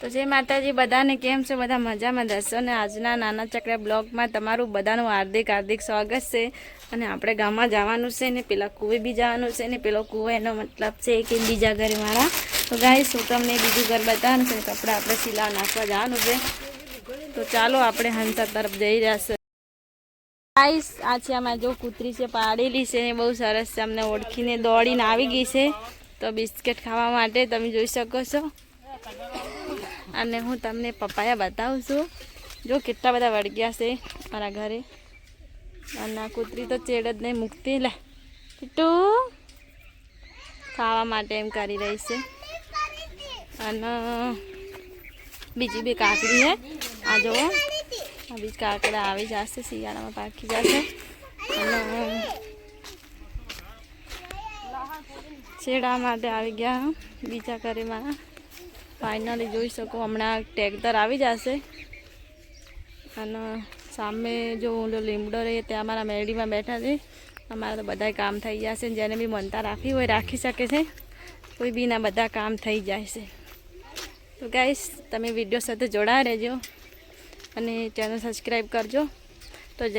તો જય માતાજી, બધાને કેમ છે? બધા મજામાં દસો ને? આજના નાના ચકડા બ્લોગમાં તમારું બધાનું હાર્દિક હાર્દિક સ્વાગત છે. અને આપણે ગામમાં જવાનું છે ને, પેલા કૂવે બી જવાનું છે ને, પેલો કૂવો એનો મતલબ છે કે બીજા ઘરે મારા. તો ગાઈશ હું તમને બીજું ઘર બતાવવાનું છે કપડાં આપણે સિલાવ નાખવા જવાનું છે. તો ચાલો આપણે હંસા તરફ જઈ રહ્યા છે. ગાઈસ, આ આમાં જો કૂતરી છે, પાડેલી છે ને, બહુ સરસ છે. અમને ઓળખીને દોડીને આવી ગઈ છે. તો બિસ્કિટ ખાવા માટે તમે જોઈ શકો છો. અને હું તમને પપાયા બતાવું છું. જો કેટલા બધા વળગ્યા છે મારા ઘરે. અને કૂતરી તો ચેડ જ નહીં, મૂકતી લે. કેટલું ખાવા માટે એમ કરી રહી છે. અને બીજી બી કાકડી છે. આ જુઓ આ બીજ કાકડા આવી જશે, શિયાળામાં પાકી જશે. અને છેડા માટે આવી ગયા, બીજા ઘરેમાં ફાઇનલી જોઈ શકો, હમણાં ટ્રેક્ટર આવી જશે. અને સામે જો ઓલો લીમડો રહીએ ત્યાં અમારા મેરડીમાં બેઠા છે. અમારા તો બધા કામ થઈ જશે જેને બી મનતા રાખવી હોય રાખી શકે છે. કોઈ બીના બધા કામ થઈ જાય છે. તો ગાઈશ તમે વીડિયો સાથે જોડાયા રહેજો અને ચેનલ સબસ્ક્રાઈબ કરજો. તો જય